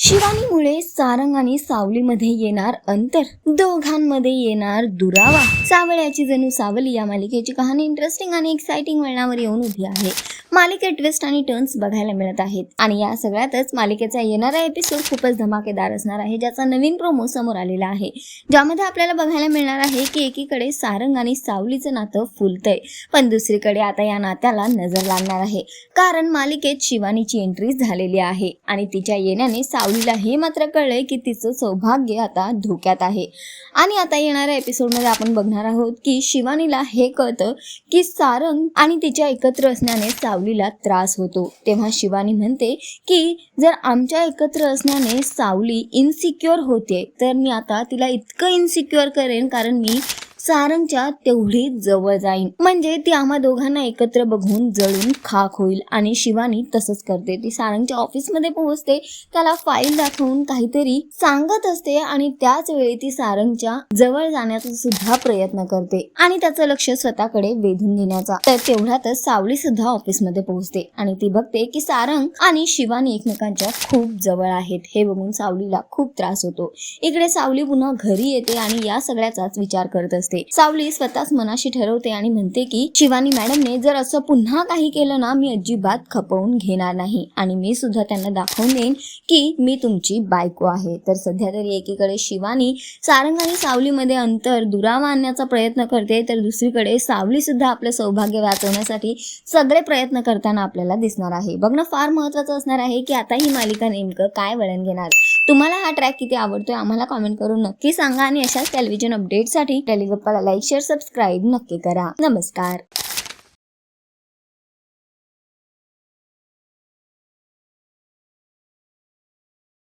शिवानीमुळे सारंग आणि सावलीमध्ये येणार अंतर दोघांमध्ये येणार दुरावा. सावळ्याची जणू सावली या मालिकेची कहाणी इंटरेस्टिंग आणि एक्साइटिंग वळणावर येऊन उभी आहे. मालिकेत ट्विस्ट आणि टर्न्स बघायला मिळत आहेत. आणि या सगळ्यातच मालिकेचा येणारा एपिसोड खूपच धमाकेदार असणार आहे ज्याचा नवीन प्रोमो समोर आलेला आहे. ज्यामध्ये आपल्याला बघायला मिळणार आहे की एकीकडे सारंग आणि सावलीचं नातं फुलतंय पण दुसरीकडे आता या नात्याला नजर लागणार आहे. कारण मालिकेत शिवानीची एंट्री झालेली आहे आणि तिच्या येण्याने सावलीला हे मात्र कळलंय की तिचं सौभाग्य आता धोक्यात आहे. आणि आता येणाऱ्या एपिसोडमध्ये आपण बघणार आहोत की शिवानीला हे कळतं की सारंग आणि तिच्या एकत्र असण्याने सावलीला त्रास होतो. तेव्हा शिवानी म्हणते की जर आमच्या एकत्र असण्याने सावली इन्सिक्युअर होते तर मी आता तिला इतकं इनसिक्युअर करेन कारण मी सारंगच्या तेवढी जवळ जाईन. म्हणजे ती आम्हा दोघांना एकत्र बघून जळून खाक होईल आणि शिवानी तसंच करते. ती सारंगच्या ऑफिसमध्ये पोहोचते त्याला फाईल दाखवून काहीतरी सांगत असते आणि त्याच वेळी ती सारंगच्या जवळ जाण्याचा सुद्धा प्रयत्न करते आणि त्याचं लक्ष स्वतःकडे वेधून घेण्याचा. तर तेवढ्यातच सावली सुद्धा ऑफिसमध्ये पोहोचते आणि ती बघते की सारंग आणि शिवानी एकमेकांच्या खूप जवळ आहेत. हे बघून सावलीला खूप त्रास होतो. इकडे सावली पुन्हा घरी येते आणि या सगळ्याचाच विचार करत असते. असते. सावली स्वतःच मनाशी ठरवते आणि म्हणते की शिवानी मॅडमने जर असं पुन्हा काही केलं ना मी अजिबात खपवून घेणार नाही. आणि मी सुद्धा त्यांना दाखवून देईन की मी तुमची बायको आहे. तर सध्या तरी एकीकडे शिवानी सारंग आणि सावलीमध्ये अंतर दुरावा आणण्याचा प्रयत्न करते तर दुसरीकडे सावली सुद्धा आपलं सौभाग्य वाचवण्यासाठी सगळे प्रयत्न करताना आपल्याला दिसणार आहे. बघणं फार महत्वाचं असणार आहे की आता ही मालिका नेमकं काय वळण घेणार? तुम्हाला हा ट्रॅक किती आवडतोय आम्हाला कॉमेंट करून नक्की सांगा आणि अशाच टेलिव्हिजन अपडेटसाठी टेलिगप्पाला लाईक शेअर सबस्क्राईब नक्की करा. नमस्कार.